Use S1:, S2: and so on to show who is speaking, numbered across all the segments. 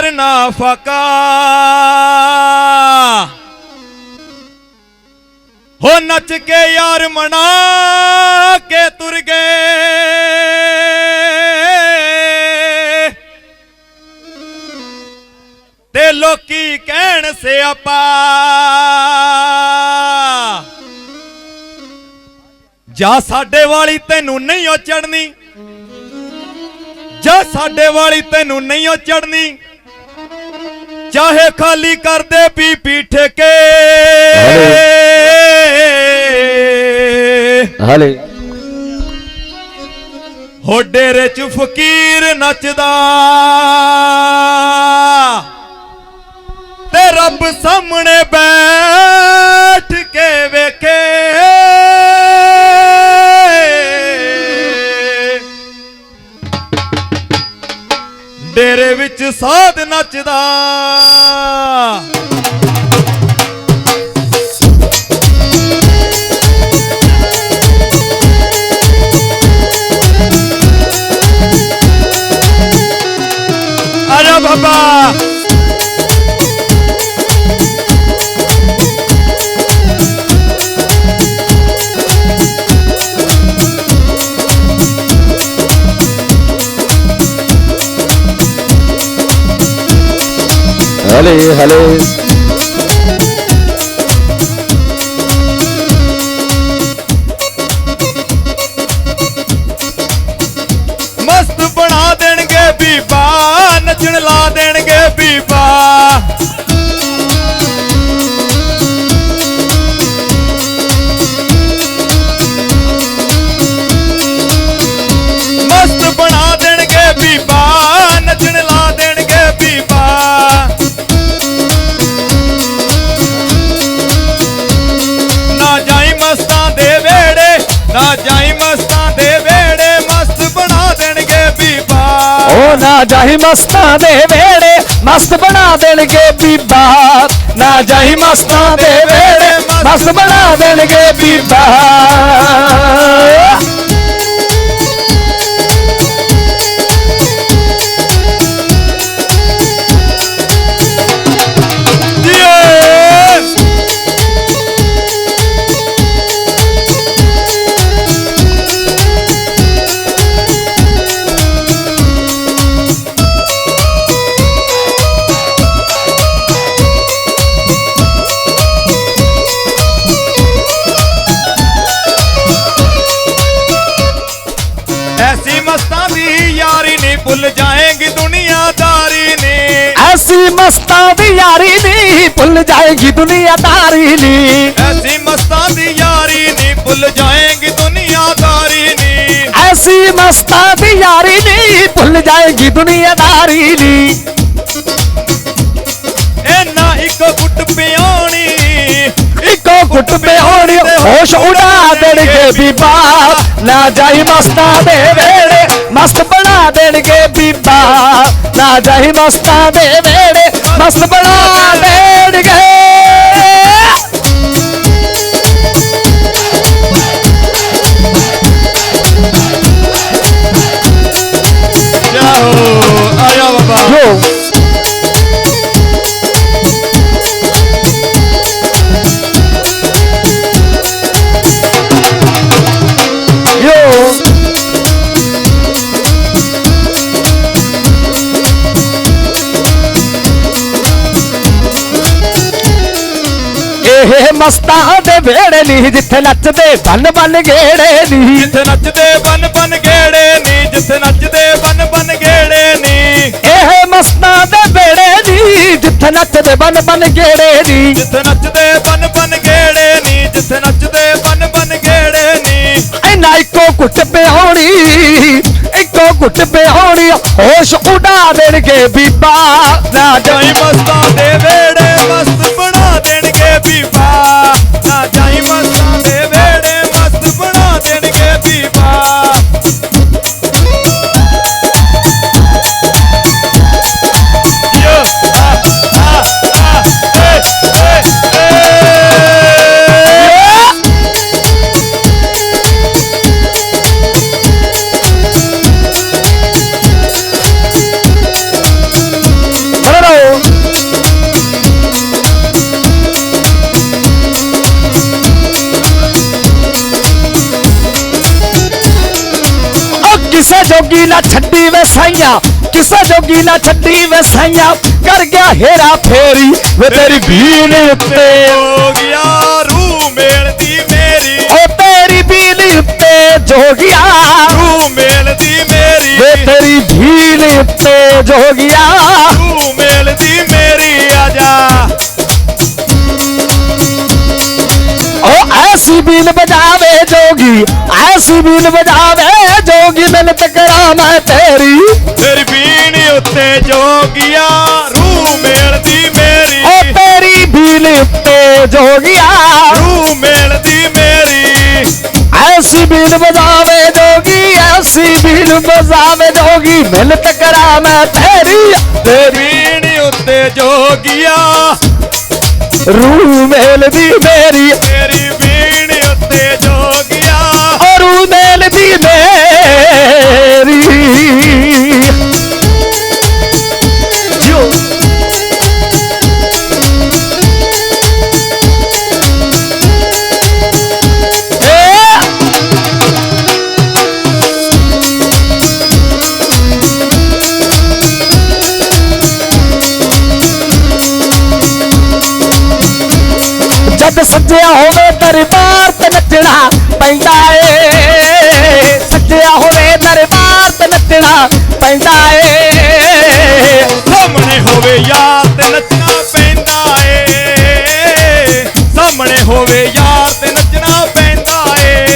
S1: ਕਰਨਾ ਫਕਾ। ਹੋ ਨੱਚ ਕੇ ਯਾਰ ਮਨਾ ਕੇ ਤੁਰ ਗਏ। ਤੇ ਲੋਕੀ ਕਹਿਣ ਸਿਆਪਾ ਜਾ ਸਾਡੇ ਵਾਲੀ ਤੈਨੂੰ ਨਹੀਂ ਓ ਚੜਨੀ ਜਾ ਸਾਡੇ ਵਾਲੀ ਤੈਨੂੰ ਨਹੀਂ ਓ ਚੜਨੀ ਚਾਹੇ ਖਾਲੀ ਕਰਦੇ ਪੀ ਪੀ ਠੇਕੇ।
S2: ਹਲੇ।
S1: ਹੋ ਡੇਰੇ ਚ ਫਕੀਰ ਨੱਚਦਾ। ਤੇ ਰੱਬ ਸਾਹਮਣੇ ਬੈਠ ਕੇ ਵੇਖੇ। ਡੇਰੇ ਸਾਧ ਨੱਚਦਾ।
S2: ਹਲੇ ਹਲੇ
S1: ਉਹ ਨਾ
S2: ਜਾਹੀ ਮਸਤਾਂ ਦੇ ਵੇੜੇ ਮਸਤ ਬਣਾ ਦੇਣਗੇ ਬੀਬਾ। ਨਾ ਜਾਹੀ ਮਸਤਾਂ ਦੇ ਵੇੜੇ ਮਸਤ ਬਣਾ ਦੇਣਗੇ ਬੀਬਾ।
S1: ਐਸੀ ਮਸਤਾਂ ਦੀ ਯਾਰੀ ਨਹੀਂ ਭੁੱਲ ਜਾਏਗੀ ਦੁਨੀਆਦਾਰੀ ਨੀ।
S2: ਐਸੀ ਮਸਤਾਂ ਦੀ ਯਾਰੀ ਨਹੀਂ ਭੁੱਲ ਜਾਏਗੀ ਦੁਨੀਆਦਾਰੀ ਨੀ।
S1: ਐਸੀ ਮਸਤਾਂ ਦੀ ਯਾਰੀ ਨਹੀਂ ਭੁੱਲ ਜਾਏਗੀ ਦੁਨੀਆਦਾਰੀ ਨੀ। ਇਹਨਾਂ ਇੱਕ ਗੁੱਟ ਪਿਆਉਣੀ
S2: ਇੱਕੋ ਗੁੱਟ ਪੇ ਹੋਣੀ ਹੋਸ਼ ਉਡਾ ਦੇਣਗੇ ਬੀਬਾ। ਨਾ ਜਾਈ ਮਸਤਾਂ ਦੇ ਵੇੜੇ ਮਸਤ ਬਣਾ ਦੇਣਗੇ ਬੀਬਾ। ਨਾ ਜਾਈ ਮਸਤਾਂ ਦੇ ਵੇੜੇ ਮਸਤ ਬਣਾ ਦੇ ਇਹ ਮਸਤਾਂ ਦੇ ਵੇੜੇ ਨਹੀਂ ਜਿੱਥੇ ਨੱਚਦੇ ਬਨ ਬਨ ਗੇੜੇ ਨਹੀਂ।
S1: ਜਿੱਥੇ ਨੱਚਦੇ ਬਨ ਬਨ ਗੇੜੇ ਨੀ ਜਿੱਥੇ ਨੱਚਦੇ ਬਨ ਬਨ ਗੇੜੇ ਨੀ
S2: ਇਹ ਮਸਤਾਂ ਦੇ ਵੇੜੇ ਨਹੀਂ ਜਿੱਥੇ ਨੱਚਦੇ ਬਨ ਬਨ ਗੇੜੇ ਨਹੀਂ।
S1: ਜਿੱਥੇ ਨੱਚਦੇ ਬਨ ਬਨ ਗੇੜੇ ਨੀ ਜਿੱਥੇ ਨੱਚਦੇ ਬਨ ਬਨ ਗੇੜੇ ਨੀ
S2: ਐਨਾ ਇੱਕੋ ਘੁੱਟ ਪਿਆਉਣੀ ਇੱਕੋ ਘੁੱਟ ਪਿਆਉਣੀ ਹੋਸ਼ ਉਡਾ ਦੇਣਗੇ ਬੀਬਾ। ਨਾ
S1: ਜਾਈ ਮਸਤਾਂ ਦੇ ਵੇੜੇ
S2: ਜੋਗੀ ਨਾ ਛੱਡੀ ਵੇ ਸਾਈਆਂ ਕਿਸੇ ਜੋਗੀ ਨਾ ਛੱਡੀ ਵੇ ਸਾਈਆਂ। ਕਰ ਗਿਆ ਹੇਰਾ ਫੇਰੀ ਵੇ ਤੇਰੀ ਬੀਨ ਉੱਤੇ।
S1: ਹੋ ਗਿਆ ਰੂ ਮੇਲਦੀ ਮੇਰੀ।
S2: ਓ ਤੇਰੀ ਬੀਨ ਉੱਤੇ ਜੋਗਿਆ।
S1: ਰੂ ਮੇਲਦੀ ਮੇਰੀ।
S2: ਵੇ ਤੇਰੀ ਬੀਨ ਉੱਤੇ ਜੋਗਿਆ।
S1: ਰੂ ਮੇਲਦੀ
S2: ਜੋਗੀ ਐਸੀ ਬੀਨ ਬਜਾਵੇ ਜੋਗੀ ਮਿਲਤ ਕਰਾਂ ਮੈਂ ਤੇਰੀ।
S1: ਤੇਰੀ ਬੀਨ ਉੱਤੇ ਜੋਗੀਆ ਰੂ ਮੇਲਦੀ ਮੇਰੀ।
S2: ਓ ਤੇਰੀ ਬੀਨ ਉੱਤੇ ਜੋਗਿਆ।
S1: ਰੂ ਮੇਲਦੀ ਮੇਰੀ।
S2: ਐਸੀ ਬੀਨ ਬਜਾਵੇ ਜੋਗੀ ਐਸੀ ਬੀਨ ਬਜਾਵੇ ਜੋਗੀ ਮਿਲਤ ਕਰਾਂ ਮੈਂ ਤੇਰੀ। ਤੇਰੀ
S1: ਬੀਨ ਉੱਤੇ ਜੋਗੀਆ।
S2: ਰੂਹ ਮੇਲਦੀ ਮੇਰੀ।
S1: ਤੇਰੀ
S2: ਸੱਜਿਆ ਹੋਵੇ ਦਰਬਾਰ ਤੇ ਨੱਚਣਾ ਪੈਂਦਾ ਏ। ਸੱਜਿਆ ਹੋਵੇ ਦਰਬਾਰ ਤੇ ਨੱਚਣਾ ਪੈਂਦਾ ਏ।
S1: ਸਾਹਮਣੇ ਹੋਵੇ ਯਾਰ ਤੇ ਨੱਚਣਾ ਪੈਂਦਾ ਏ। ਸਾਹਮਣੇ ਹੋਵੇ ਯਾਰ ਤੇ ਨੱਚਣਾ ਪੈਂਦਾ ਏ।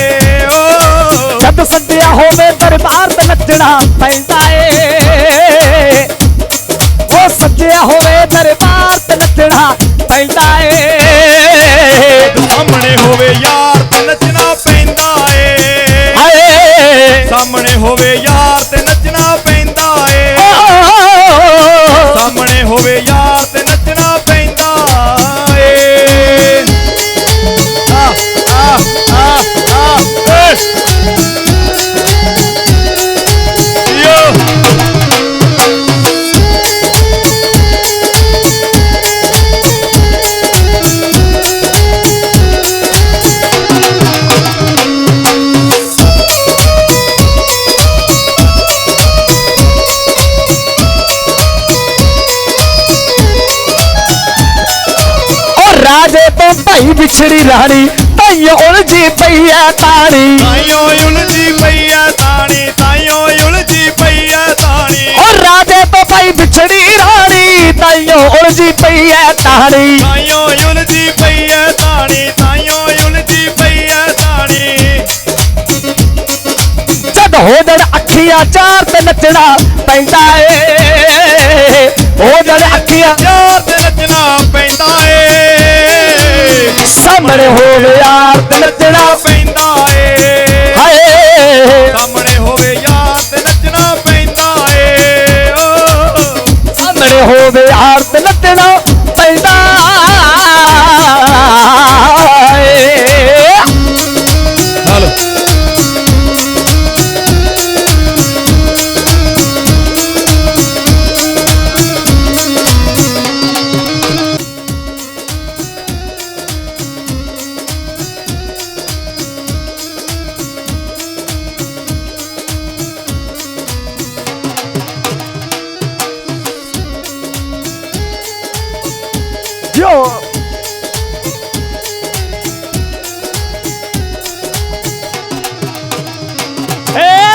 S2: ਜਦ ਸੱਜਿਆ ਹੋਵੇ ਦਰਬਾਰ ਤੇ ਨੱਚਣਾ ਪੈਂਦਾ ਏ। ਉਹ ਸੱਜਿਆ ਹੋਵੇ ਦਰਬਾਰ
S1: भाई बिछड़ी रानी
S2: ताइयो उलझी पैया ताणी ताइयो उलझी पैया ताणी ताइयो उलझी पैया
S1: ताणी और राधे तो भाई बिछड़ी रानी ताइयो उलझी पैया
S2: ताणी ताइयो उलझी पैया ताणी ताइयो उलझी पैया ताणी जद होदर अखियाँ
S1: चार ते नचना पैंदा है
S2: ਸਾਹਮਣੇ ਹੋਵੇ ਯਾਰ ਨੱਚਣਾ ਜੋ ਏ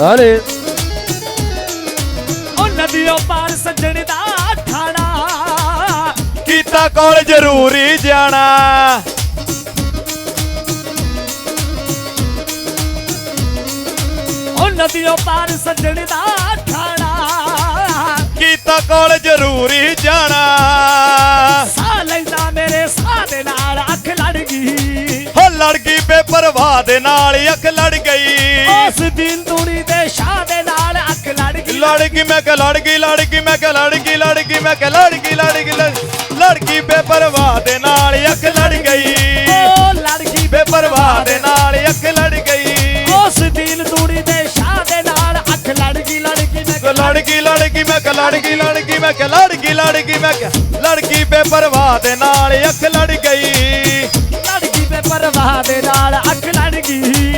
S1: ਹਲੇ ਕੀਤਾ ਕੋਲ ਜ਼ਰੂਰੀ ਜਾਣਾ।
S3: ਉਹ ਨਦੀਆਂ ਪਾਰ ਸੱਜਣ ਦਾ ਠਾਣਾ।
S1: ਕੀਤਾ ਕੋਲ ਜ਼ਰੂਰੀ ਜਾਣਾ।
S3: ਸਾਹ ਲੈਂਦਾ ਮੇਰੇ ਸਾਹ ਦੇ ਨਾਲ ਅੱਖ ਲੜ ਗਈ।
S1: ਹੋ ਲੜ ਗਈ ਬੇਪਰਵਾਹ ਦੇ ਨਾਲ ਅੱਖ ਲੜ ਗਈ।
S3: ਉਸ ਦਿਨ ਤੂੜੀ ਦੇ ਸ਼ਾਹ ਦੇ ਨਾਲ ਅੱਖ ਲੜ ਗਈ।
S1: ਲੜ ਗਈ ਮੈਂ ਕਿ ਲੜ ਗਈ ਲੜ ਗਈ ਮੈਂ ਕਿ ਲੜ ਗਈ ਲੜ ਗਈ ਮੈਂ ਕਿ ਲੜ ਗਈ ਲੜ ਗਈ ਗਈ ਬੇਪਰਵਾਹ ਦੇ ਨਾਲ ਅੱਖ ਲੜ ਗਈ
S3: ਓ ਲੜ ਗਈ
S1: ਬੇਪਰਵਾਹ ਦੇ ਨਾਲ ਅੱਖ ਲੜ ਗਈ
S3: ਉਸ ਦਿਲ ਦੂੜੀ ਦੇ ਸ਼ਾਹ ਦੇ ਨਾਲ ਅੱਖ
S1: ਲੜ ਗਈ ਲੜ ਮੈਂ ਕਿਹਾ ਲੜਕੀ ਲੜਕੀ ਮੈਂ ਕਿਹਾ ਲੜਕੀ ਲੜਕੀ ਮੈਂ ਕਿਹਾ ਲੜਕੀ ਲੜਕੀ ਮੈਂ ਕਿਹਾ ਲੜਕੀ ਬੇਪਰਵਾਹ ਦੇ ਨਾਲ ਅੱਖ ਲੜ ਗਈ ਲੜਕੀ ਬੇਪਰਵਾਹ ਦੇ ਨਾਲ ਅੱਖ ਲੜ ਗਈ